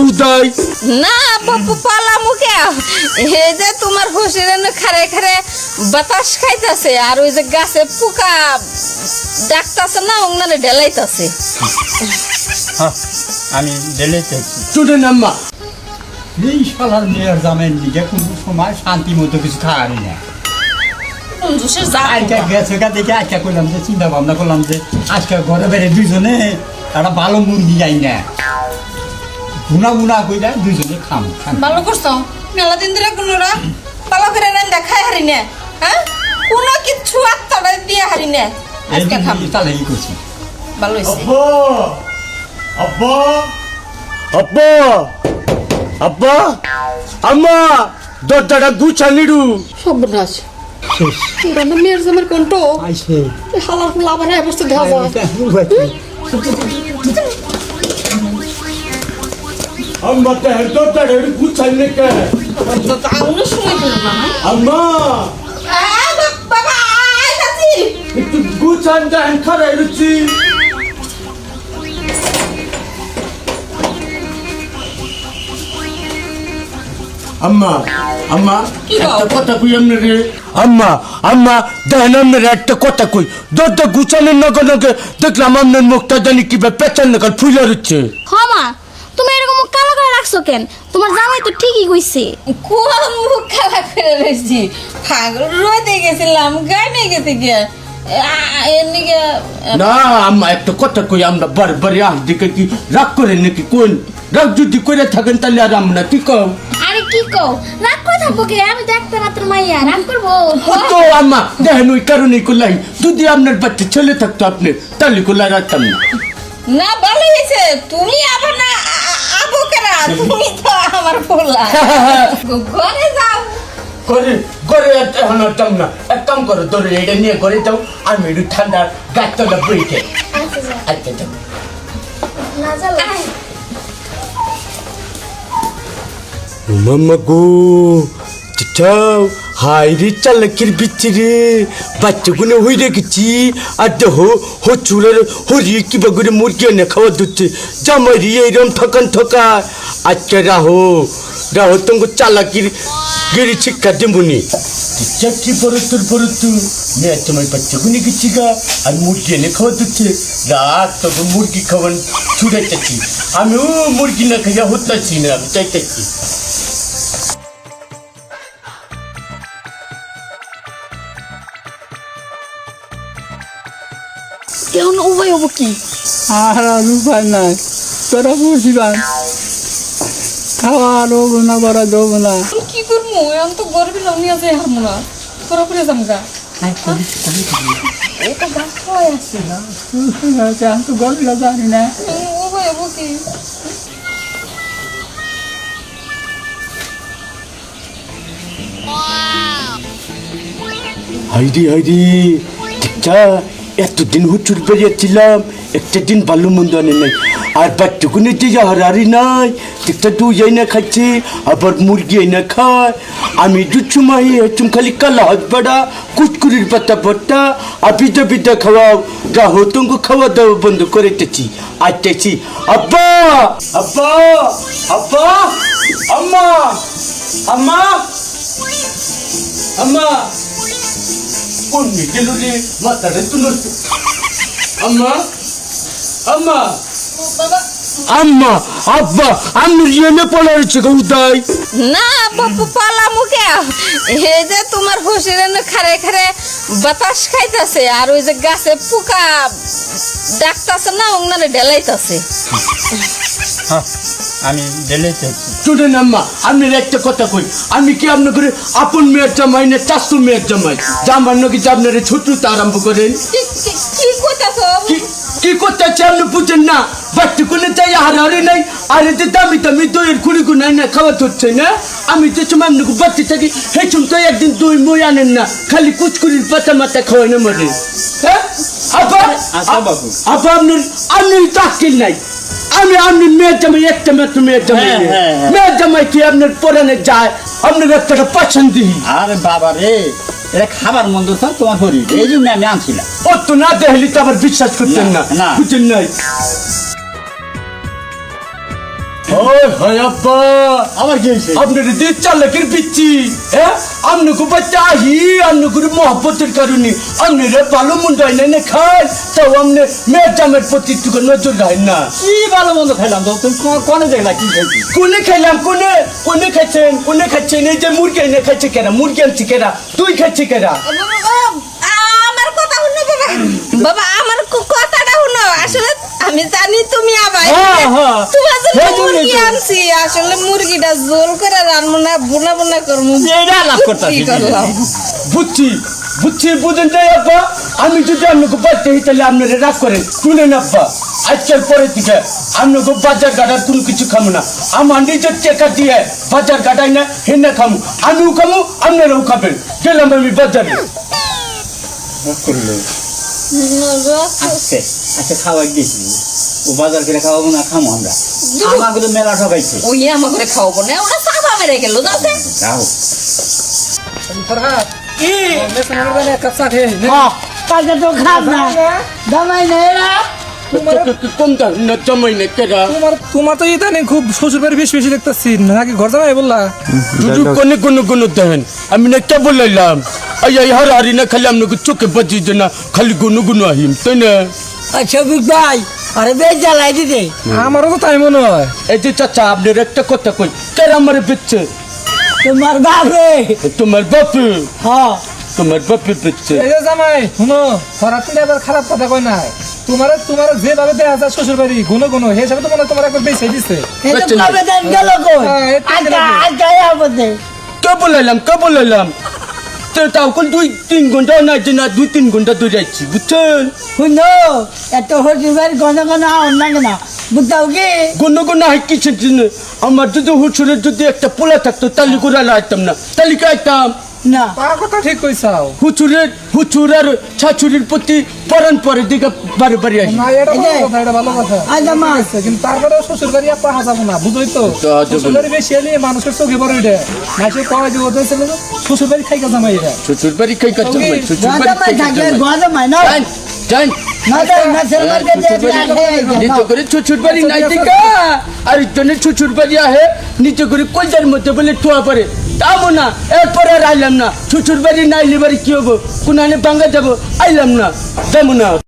উদয়। না বাপু পালা মুখে। যে তোমার খারে খারে বাতাস খাইতাছে আর ওই যে গাছে পোকা ডাকতাছে না ওনারে ঢেলাইতাছে। হ্যাঁ, আমি চুটে নাম্মা এই শালার মেয়ের জামেন দিকে কোনো সময় শান্তি মতো কিছু খাওয়ারি না আজকে গেছে দেখে আজকে করলাম যে চিন্তা ভাবনা করলাম যে আজকে ঘরে বেড়ে দুইজনে একটা ভালো মুরগি যাই না গুনা গুনা কইরা দুইজনে খাম। ভালো করছ মেলা দিন ধরে কোনোরা পালা করে রান দেখাই হারি না? হ্যাঁ কোনো কিচ্ছু আত্মাটা দিয়ে হারি না? আজকে খাম। তাহলে ই করছি ভালো হয়েছে আব্বা! আব্বা! আব্বা! আম্মা! দরজাটা গুছানিরু সর্বনাশ। শেষ। রান্না মেয়ের জামের কণ্ঠ? আইসে হালার ফুল আবার এই অবস্থা দেখা যায় আম্মা! তে দরজাটা গুছানি কে অন্য সময় দিল আম্মা আম্মা আম্মা একটা কথা কই আপনার আম্মা আম্মা দেখেন আপনার একটা কথা কই। দরজা গুছানোর নগে নগে দেখলাম আপনার মুখটা জানি কি পেঁচান নাকাল ফুলে এরকম মুখ কালো করে রাখছো কেন? তোমার জামাই তো ঠিকই কইছে। কোন মুখ খালা করে রয়েছি পাগল রোদে গেছিলাম গানে গেছে গিয়া। না আম্মা একটা কথা কই আমরা বারবার আহ দিকে কি রাগ করেন নাকি? কোন? রাগ যদি করে থাকেন তাহলে আর আমরা কি কম? আরে কি কও? রাগ করে থাকব কে? আমি তো একটা রাত্র মাইয়া রাগ করব? তো আম্মা দেখেন ওই কারণেই করলাই যদি আপনার বাচ্চা ছেলে থাকতো আপনি তাহলে করলাই রাখতাম না। না ভালো হয়েছে। তুমি আবার না কেনা? তুমি তো আমার পোলা। ঘরে যাও। করে করে আর এখন আর না। এক কাম করো ধরে এটা নিয়ে করে যাও আমি একটু ঠান্ডা গাছতলা বইতে। আচ্ছা যাও। মাম্মা গো চাও হাই রে চালাকের বিচ্ছি বাচ্চাগুলো হয়ে রেখেছি আর দেখো হো চুলের হরিয়ে কিবা করে মুরগি এনে খাওয়া দিচ্ছে জামাই এইরকম ঠকান ঠকা আজকে রাহো রাহো তোমাকে চালাকির গেরি শিক্ষা দেবনি চাকরি পরতুর পরতু মেয়ে তোমার বাচ্চাগুলো গেছি গা। আর মুরগি এনে খাওয়া দিচ্ছে রাত তখন মুরগি খাওয়ান ছুটাইতেছি আমিও মুরগি না খাইয়া হতাছি না চাইতেছি। এখন উভয় হব কি? আর আর উপায় নাই। তোরা বুঝিবান খাওয়া দেবো না বড় দেবো না। কি করব এখন তো গর্বি লাউনি আছে হারমো না। তোরা করে এটা গাছ খাওয়াই তো গল্পটা জানি না। ভাই ও কি? হাইরি টিকা এতদিন হুচুর বেরিয়েছিলাম একটা দিন ভালো মন্দ আনে নাই। আর বাচ্চাগুলো যে হারারি নাই টিকটা তুই যাই না আবার মুরগি না খায়। আমি দুচ্ছু মাহি হেচুম খালি কালা হাত বাড়া কুচকুরির পাতা ভর্তা আর পিঠা পিঠা খাওয়াও যা হতঙ্গ খাওয়া দাওয়া বন্ধ করে তেছি আর আসতেছি আব্বা! আব্বা! আব্বা! আম্মা! আম্মা! আম্মা! কোন গেল রে মাথাটা তুলো আম্মা আম্মা। আম্মা আব্বা আমি পড়ে রয়েছে গৌদাই না বাপু পালা মুখে। হে যে তোমার হুসির খারে খারে বাতাস খাইতাছে আর ওই যে গাছে পোকা ডাকতাছে না ওনারে ঢেলাইতাছে। হ্যাঁ, আমি ডেলেছি শুনেন আম্মা আমি একটা কথা কই। আমি কি আপনার করে আপন মেয়ের জামাই না চারশো মেয়ের জামাই? জামার নাকি যে আপনার ছোটতে আরম্ভ করেন? কি- করতে আপনি বুঝেন না। বাচ্চা কোনো চাই হারারে নাই। আর এতে দামি দামি দইয়ের খুঁড়ি গুনাই না খাওয়া হচ্ছে না। আমি যে সময় আপনাকে বাচ্চা থাকি সেই সময় তো একদিন দই মই আনেন না। খালি কুচকুরির পাতা মাথা খাওয়াই না মরে। হ্যাঁ? আবার বাবু। আবার আপনার আপনি তাকিল নাই। আমি আপনি মেয়ের জামাই একটা মেয়ে মেয়ের জামাই। হ্যাঁ, হ্যাঁ, হ্যাঁ। মেয়ের জামাই কি আপনার পরানে যায়? আপনার একটা পছন্দ আরে বাবা রে এটা খাবার মন্দ তোমার শরীর। এই জন্য আমি আনছিলাম। ও তো না দেখলি তো আবার বিশ্বাস করতেন না না, না। নাই? ওই হয় আব্বা আমার কি হয়েছে? পিচ্ছি হ্যাঁ? মহব্বতের কারণে। আপনারা ভালো মন্দ হয় না খান তাও আপনি মেয়ের জামের প্রতি একটু নজর রাখেন না। কি ভালো মন্দ খাইলাম তো? তুমি কোনে দেখলা কি খাইছি কোনে খাইলাম? কোনে? কোনে খাচ্ছেন কোনে খাচ্ছেন এই যে মুরগি এনে খাচ্ছে কেনা মুরগি আনছি কেনা তুই খাচ্ছে কেনা আমার কথা শুনো বাবা। বাবা আমার কথাটা শুনো। আসলে আমি জানি তুমি আবার হ্যাঁ, হ্যাঁ। তোমার জন্য মুরগি আনছি। আসলে মুরগিটা জোল করে রান্না না বুনা বুনা করব। লাভ। বুঝছি বুঝছি বুঝেন তাই আব্বা। আমি যদি আপনাকে বাচ্চা হই তাহলে আপনারা রাগ করেন। শুনেন আব্বা আজকের পরে থেকে আপনাকে বাজার ঘাটার কোনো কিছু খামো না। আমার নিজের টাকা দিয়ে বাজার ঘাটাই না হেনা খামু। আমিও খামু আপনারাও খাবেন। গেলাম আমি বাজারে। আজকে আচ্ছা খাওয়া গেছি ও বাজার করে খাওয়াবো না খামো আমরা। আমাকে তো মেলা ঠকাইছে। ওই করে খাওয়াবো না ওরা চাপা মেরে গেল যাও কাজে তো খাব না। জামাই নেই না কম দাম না জমাই না কেরা তোমার তোমার তো ইদানিং খুব শ্বশুর বাড়ি বেশি বেশি দেখতেছি নাকি ঘর জামাই বললা? দুদু কোনে কোনো কোনো দেন আমি না কে বললাম আই হার হারি না খালি আপনাকে চোখে বাজি যে না খালি গুনু গুনু আহিম তাই না আচ্ছা ভাই আরে বেশ জ্বালাই দিতে আমারও তো তাই মনে হয় এই যে চাচা আপনার একটা কথা কই কেরা আমার বেচছে তোমার বাপ তোমার বাপে হ্যাঁ তোমার বাপে বেচছে এই যে জামাই শুনো হঠাৎ করে আবার খারাপ কথা কয় না তোমার তোমার যেভাবে দেখা যায় শ্বশুর বাড়ি গুনো গুনো সেই হিসাবে তো মনে তোমার একবার বেঁচে দিছে কবে দেন গেল কই গেল কই? আচ্ছা আপদে কে বলাইলাম কে বলাইলাম তো তাও কোন দুই তিন ঘণ্টা না না দুই তিন ঘণ্টা ধরে যাচ্ছি বুঝছেন? শুন এত হরিবার আউন লাগে না বুঝতাও কি? কোনো কোনো হাই কিসের জন্য? আমার যদি হুসুরের যদি একটা পোলা থাকতো তালি লাগতাম না তালিকা আইতাম। না। তার কথা ঠিক কইছাও। হুচুরের হুচুর আর ছাছুরির প্রতি পরান পরে দিকে বারে বারে আসি। না এটা ভালো কথা এটা ভালো কথা। আচ্ছা মা আচ্ছা, কিন্তু তারপরেও শ্বশুর বাড়ি আপা হাসাবো না বুঝোই তো? শ্বশুর। বাড়ি বেশি এলে মানুষের চোখে পড়ে ওইটা। মাসে কয় যে ওদের ছেলে শ্বশুর বাড়ি খাইকা জামাই এটা। শ্বশুর বাড়ি খাই কাছে ওকে, শ্বশুর বাড়ি গজমাই খাই থাকে কাছে গজমাই না? জান দিকা আর জনের শ্বশুর বাড়ি আহে নিচে করে কলজার মধ্যে বলে ঠোয়া পরে। তামো না, এরপরে আর আইলাম না। শ্বশুর বাড়ি না আইলে বাড়ি কি হব? কোনানে ভাঙ্গা যাব, আইলাম না। যাব না।